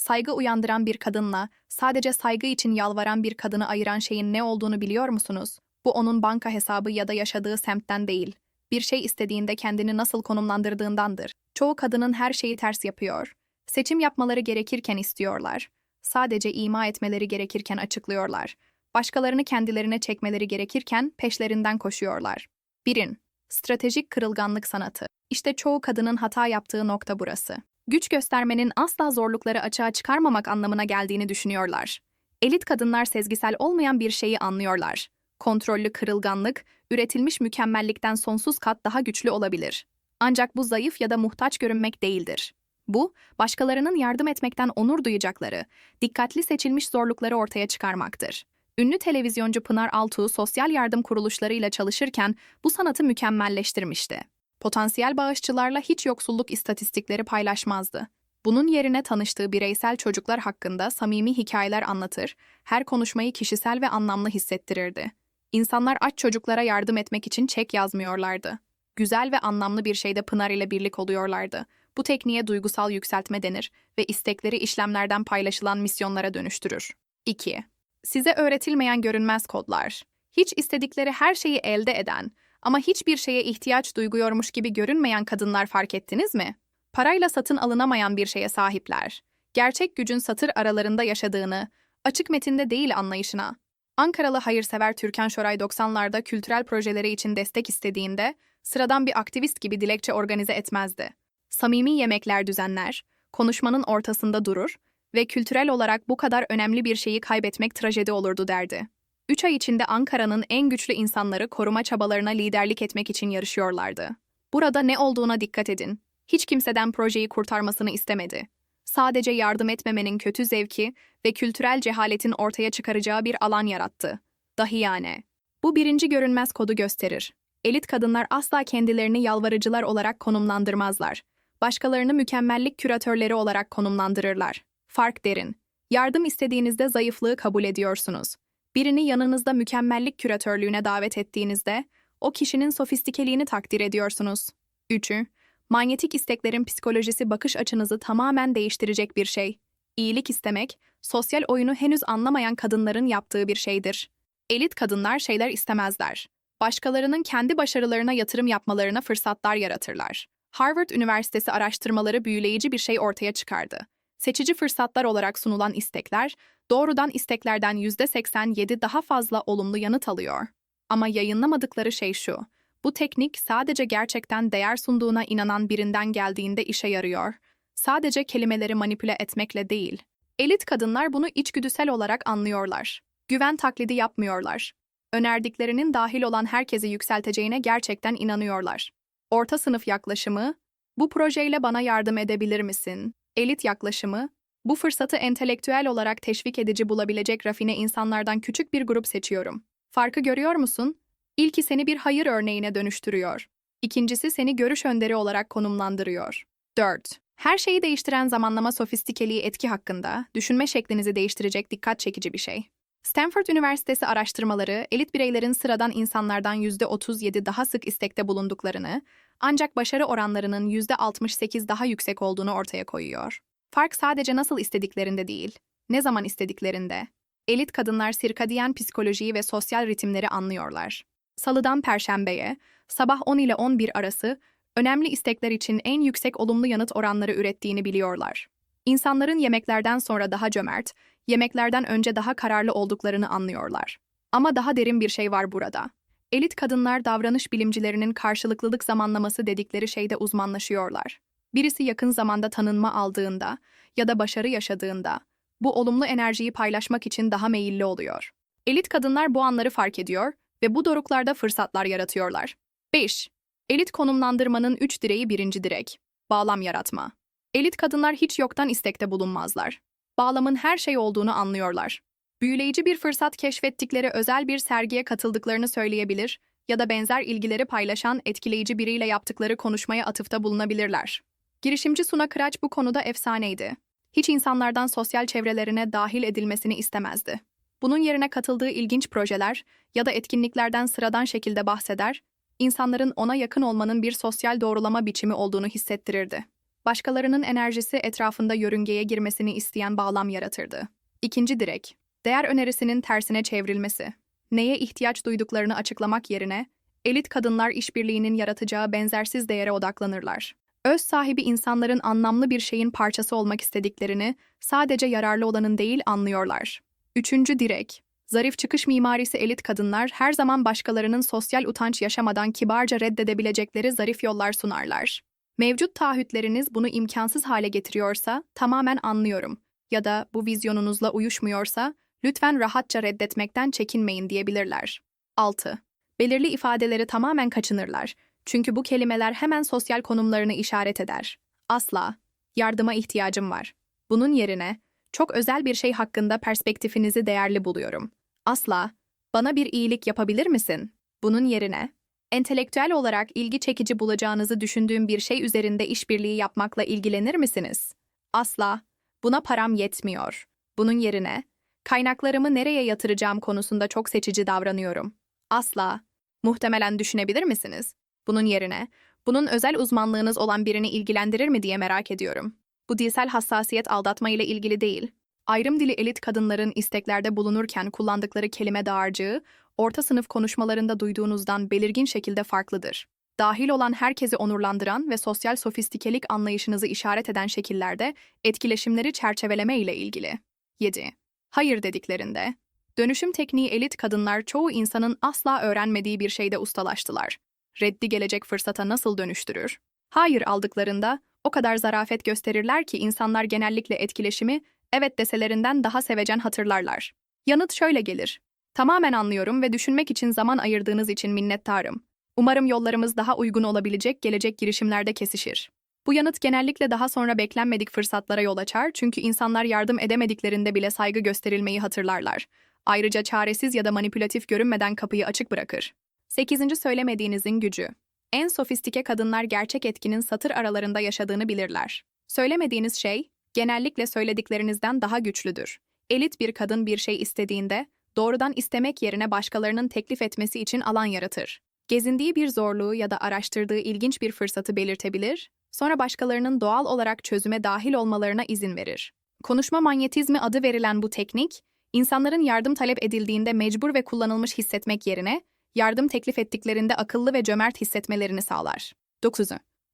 saygı uyandıran bir kadınla sadece saygı için yalvaran bir kadını ayıran şeyin ne olduğunu biliyor musunuz? Bu onun banka hesabı ya da yaşadığı semtten değil. Bir şey istediğinde kendini nasıl konumlandırdığındandır. Çoğu kadının her şeyi ters yapıyor. Seçim yapmaları gerekirken istiyorlar. Sadece ima etmeleri gerekirken açıklıyorlar. Başkalarını kendilerine çekmeleri gerekirken peşlerinden koşuyorlar. 1'in Stratejik kırılganlık sanatı. İşte çoğu kadının hata yaptığı nokta burası. Güç göstermenin asla zorlukları açığa çıkarmamak anlamına geldiğini düşünüyorlar. Elit kadınlar sezgisel olmayan bir şeyi anlıyorlar. Kontrollü kırılganlık, üretilmiş mükemmellikten sonsuz kat daha güçlü olabilir. Ancak bu zayıf ya da muhtaç görünmek değildir. Bu, başkalarının yardım etmekten onur duyacakları, dikkatli seçilmiş zorlukları ortaya çıkarmaktır. Ünlü televizyoncu Pınar Altuğ sosyal yardım kuruluşlarıyla çalışırken bu sanatı mükemmelleştirmişti. Potansiyel bağışçılarla hiç yoksulluk istatistikleri paylaşmazdı. Bunun yerine tanıştığı bireysel çocuklar hakkında samimi hikayeler anlatır, her konuşmayı kişisel ve anlamlı hissettirirdi. İnsanlar aç çocuklara yardım etmek için çek yazmıyorlardı. Güzel ve anlamlı bir şeyde Pınar ile birlik oluyorlardı. Bu tekniğe duygusal yükseltme denir ve istekleri işlemlerden paylaşılan misyonlara dönüştürür. 2. Size öğretilmeyen görünmez kodlar. Hiç istedikleri her şeyi elde eden ama hiçbir şeye ihtiyaç duyguyormuş gibi görünmeyen kadınlar fark ettiniz mi? Parayla satın alınamayan bir şeye sahipler. Gerçek gücün satır aralarında yaşadığını, açık metinde değil anlayışına. Ankaralı hayırsever Türkan Şoray 90'larda kültürel projeleri için destek istediğinde sıradan bir aktivist gibi dilekçe organize etmezdi. Samimi yemekler düzenler, konuşmanın ortasında durur ve kültürel olarak bu kadar önemli bir şeyi kaybetmek trajedi olurdu derdi. Üç ay içinde Ankara'nın en güçlü insanları koruma çabalarına liderlik etmek için yarışıyorlardı. Burada ne olduğuna dikkat edin. Hiç kimseden projeyi kurtarmasını istemedi. Sadece yardım etmemenin kötü zevki ve kültürel cehaletin ortaya çıkaracağı bir alan yarattı. Dahiyane. Bu birinci görünmez kodu gösterir. Elit kadınlar asla kendilerini yalvarıcılar olarak konumlandırmazlar. Başkalarını mükemmellik küratörleri olarak konumlandırırlar. Fark derin. Yardım istediğinizde zayıflığı kabul ediyorsunuz. Birini yanınızda mükemmellik küratörlüğüne davet ettiğinizde o kişinin sofistikeliğini takdir ediyorsunuz. Üçü, manyetik isteklerin psikolojisi bakış açınızı tamamen değiştirecek bir şey. İyilik istemek, sosyal oyunu henüz anlamayan kadınların yaptığı bir şeydir. Elit kadınlar şeyler istemezler. Başkalarının kendi başarılarına yatırım yapmalarına fırsatlar yaratırlar. Harvard Üniversitesi araştırmaları büyüleyici bir şey ortaya çıkardı. Seçici fırsatlar olarak sunulan istekler, doğrudan isteklerden %87 daha fazla olumlu yanıt alıyor. Ama yayınlamadıkları şey şu, bu teknik sadece gerçekten değer sunduğuna inanan birinden geldiğinde işe yarıyor. Sadece kelimeleri manipüle etmekle değil. Elit kadınlar bunu içgüdüsel olarak anlıyorlar. Güven taklidi yapmıyorlar. Önerdiklerinin dahil olan herkesi yükselteceğine gerçekten inanıyorlar. Orta sınıf yaklaşımı, bu projeyle bana yardım edebilir misin? Elit yaklaşımı, bu fırsatı entelektüel olarak teşvik edici bulabilecek rafine insanlardan küçük bir grup seçiyorum. Farkı görüyor musun? İlki seni bir hayır örneğine dönüştürüyor. İkincisi seni görüş önderi olarak konumlandırıyor. 4. Her şeyi değiştiren zamanlama sofistikeliği etki hakkında, düşünme şeklinizi değiştirecek dikkat çekici bir şey. Stanford Üniversitesi araştırmaları, elit bireylerin sıradan insanlardan %37 daha sık istekte bulunduklarını, ancak başarı oranlarının %68 daha yüksek olduğunu ortaya koyuyor. Fark sadece nasıl istediklerinde değil, ne zaman istediklerinde. Elit kadınlar sirkadiyen psikolojiyi ve sosyal ritimleri anlıyorlar. Salıdan perşembeye, sabah 10 ile 11 arası önemli istekler için en yüksek olumlu yanıt oranları ürettiğini biliyorlar. İnsanların yemeklerden sonra daha cömert, yemeklerden önce daha kararlı olduklarını anlıyorlar. Ama daha derin bir şey var burada. Elit kadınlar davranış bilimcilerinin karşılıklılık zamanlaması dedikleri şeyde uzmanlaşıyorlar. Birisi yakın zamanda tanınma aldığında ya da başarı yaşadığında bu olumlu enerjiyi paylaşmak için daha meyilli oluyor. Elit kadınlar bu anları fark ediyor ve bu doruklarda fırsatlar yaratıyorlar. 5. Elit konumlandırmanın 3 direği birinci direk. Bağlam yaratma. Elit kadınlar hiç yoktan istekte bulunmazlar. Bağlamın her şey olduğunu anlıyorlar. Büyüleyici bir fırsat keşfettikleri özel bir sergiye katıldıklarını söyleyebilir ya da benzer ilgileri paylaşan etkileyici biriyle yaptıkları konuşmaya atıfta bulunabilirler. Girişimci Suna Kıraç bu konuda efsaneydi. Hiç insanlardan sosyal çevrelerine dahil edilmesini istemezdi. Bunun yerine katıldığı ilginç projeler ya da etkinliklerden sıradan şekilde bahseder, insanların ona yakın olmanın bir sosyal doğrulama biçimi olduğunu hissettirirdi. başkalarının enerjisi etrafında yörüngeye girmesini isteyen bağlam yaratırdı. İkinci direk, değer önerisinin tersine çevrilmesi. Neye ihtiyaç duyduklarını açıklamak yerine, elit kadınlar işbirliğinin yaratacağı benzersiz değere odaklanırlar. Öz sahibi insanların anlamlı bir şeyin parçası olmak istediklerini sadece yararlı olanın değil anlıyorlar. Üçüncü direk, zarif çıkış mimarisi elit kadınlar her zaman başkalarının sosyal utanç yaşamadan kibarca reddedebilecekleri zarif yollar sunarlar. Mevcut taahhütleriniz bunu imkansız hale getiriyorsa tamamen anlıyorum ya da bu vizyonunuzla uyuşmuyorsa lütfen rahatça reddetmekten çekinmeyin diyebilirler. 6. Belirli ifadeleri tamamen kaçınırlar. Çünkü bu kelimeler hemen sosyal konumlarını işaret eder. Asla. Yardıma ihtiyacım var. Bunun yerine çok özel bir şey hakkında perspektifinizi değerli buluyorum. Asla. Bana bir iyilik yapabilir misin? Bunun yerine entelektüel olarak ilgi çekici bulacağınızı düşündüğüm bir şey üzerinde işbirliği yapmakla ilgilenir misiniz? Asla. Buna param yetmiyor. Bunun yerine kaynaklarımı nereye yatıracağım konusunda çok seçici davranıyorum. Asla. Muhtemelen düşünebilir misiniz? Bunun yerine bunun özel uzmanlığınız olan birini ilgilendirir mi diye merak ediyorum. Bu dilsel hassasiyet aldatma ile ilgili değil. Ayrım dili elit kadınların isteklerde bulunurken kullandıkları kelime dağarcığı, orta sınıf konuşmalarında duyduğunuzdan belirgin şekilde farklıdır. Dahil olan herkesi onurlandıran ve sosyal sofistikelik anlayışınızı işaret eden şekillerde etkileşimleri çerçeveleme ile ilgili. 7. Hayır dediklerinde, dönüşüm tekniği elit kadınlar çoğu insanın asla öğrenmediği bir şeyde ustalaştılar. Reddi gelecek fırsata nasıl dönüştürür? Hayır aldıklarında o kadar zarafet gösterirler ki insanlar genellikle etkileşimi evet deselerinden daha sevecen hatırlarlar. Yanıt şöyle gelir. Tamamen anlıyorum ve düşünmek için zaman ayırdığınız için minnettarım. Umarım yollarımız daha uygun olabilecek gelecek girişimlerde kesişir. Bu yanıt genellikle daha sonra beklenmedik fırsatlara yol açar çünkü insanlar yardım edemediklerinde bile saygı gösterilmeyi hatırlarlar. Ayrıca çaresiz ya da manipülatif görünmeden kapıyı açık bırakır. 8. Söylemediğinizin gücü. En sofistike kadınlar gerçek etkinin satır aralarında yaşadığını bilirler. Söylemediğiniz şey, genellikle söylediklerinizden daha güçlüdür. Elit bir kadın bir şey istediğinde, doğrudan istemek yerine başkalarının teklif etmesi için alan yaratır. Gezindiği bir zorluğu ya da araştırdığı ilginç bir fırsatı belirtebilir, sonra başkalarının doğal olarak çözüme dahil olmalarına izin verir. Konuşma manyetizmi adı verilen bu teknik, insanların yardım talep edildiğinde mecbur ve kullanılmış hissetmek yerine, yardım teklif ettiklerinde akıllı ve cömert hissetmelerini sağlar. 9.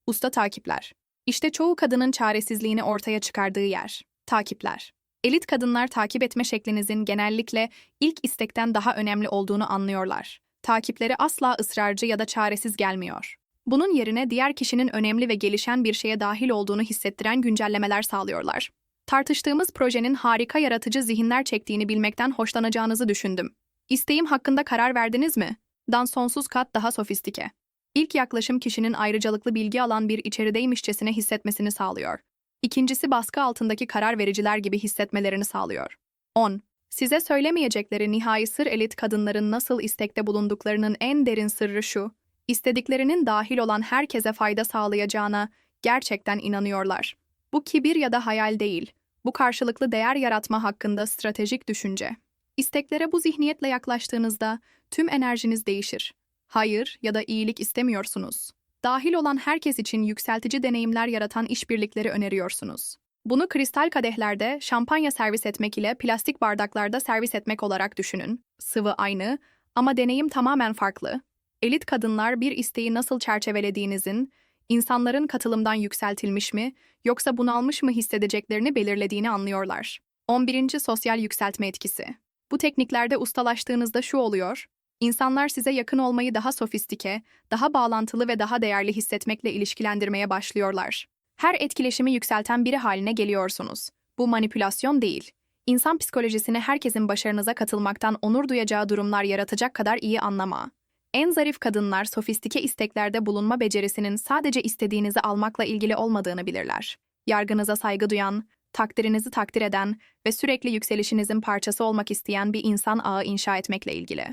Usta takipler. İşte çoğu kadının çaresizliğini ortaya çıkardığı yer. Takipler. Elit kadınlar takip etme şeklinizin genellikle ilk istekten daha önemli olduğunu anlıyorlar. Takipleri asla ısrarcı ya da çaresiz gelmiyor. Bunun yerine diğer kişinin önemli ve gelişen bir şeye dahil olduğunu hissettiren güncellemeler sağlıyorlar. Tartıştığımız projenin harika yaratıcı zihinler çektiğini bilmekten hoşlanacağınızı düşündüm. İsteğim hakkında karar verdiniz mi? Dan sonsuz kat daha sofistike. İlk yaklaşım kişinin ayrıcalıklı bilgi alan bir içerideymişçesine hissetmesini sağlıyor. İkincisi baskı altındaki karar vericiler gibi hissetmelerini sağlıyor. 10. Size söylemeyecekleri nihai sır elit kadınların nasıl istekte bulunduklarının en derin sırrı şu, istediklerinin dahil olan herkese fayda sağlayacağına gerçekten inanıyorlar. Bu kibir ya da hayal değil, bu karşılıklı değer yaratma hakkında stratejik düşünce. İsteklere bu zihniyetle yaklaştığınızda tüm enerjiniz değişir. Hayır ya da iyilik istemiyorsunuz. Dahil olan herkes için yükseltici deneyimler yaratan işbirlikleri öneriyorsunuz. Bunu kristal kadehlerde şampanya servis etmek ile plastik bardaklarda servis etmek olarak düşünün. Sıvı aynı ama deneyim tamamen farklı. Elit kadınlar bir isteği nasıl çerçevelediğinizin, insanların katılımdan yükseltilmiş mi yoksa bunalmış mı hissedeceklerini belirlediğini anlıyorlar. 11. Sosyal yükseltme etkisi. Bu tekniklerde ustalaştığınızda şu oluyor, İnsanlar size yakın olmayı daha sofistike, daha bağlantılı ve daha değerli hissetmekle ilişkilendirmeye başlıyorlar. Her etkileşimi yükselten biri haline geliyorsunuz. Bu manipülasyon değil. İnsan psikolojisini herkesin başarınıza katılmaktan onur duyacağı durumlar yaratacak kadar iyi anlama. En zarif kadınlar sofistike isteklerde bulunma becerisinin sadece istediğinizi almakla ilgili olmadığını bilirler. Yargınıza saygı duyan, takdirinizi takdir eden ve sürekli yükselişinizin parçası olmak isteyen bir insan ağı inşa etmekle ilgili.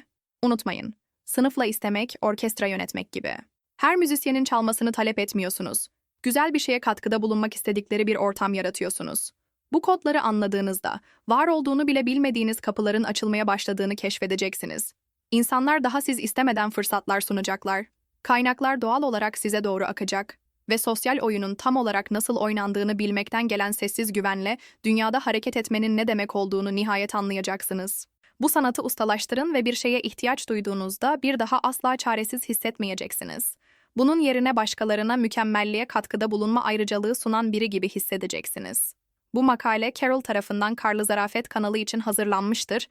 Unutmayın, sınıfla istemek, orkestra yönetmek gibi. Her müzisyenin çalmasını talep etmiyorsunuz. Güzel bir şeye katkıda bulunmak istedikleri bir ortam yaratıyorsunuz. Bu kodları anladığınızda, var olduğunu bile bilmediğiniz kapıların açılmaya başladığını keşfedeceksiniz. İnsanlar daha siz istemeden fırsatlar sunacaklar. Kaynaklar doğal olarak size doğru akacak. ve sosyal oyunun tam olarak nasıl oynandığını bilmekten gelen sessiz güvenle dünyada hareket etmenin ne demek olduğunu nihayet anlayacaksınız. Bu sanatı ustalaştırın ve bir şeye ihtiyaç duyduğunuzda bir daha asla çaresiz hissetmeyeceksiniz. Bunun yerine başkalarına mükemmelliğe katkıda bulunma ayrıcalığı sunan biri gibi hissedeceksiniz. Bu makale Carol tarafından Karlı Zarafet kanalı için hazırlanmıştır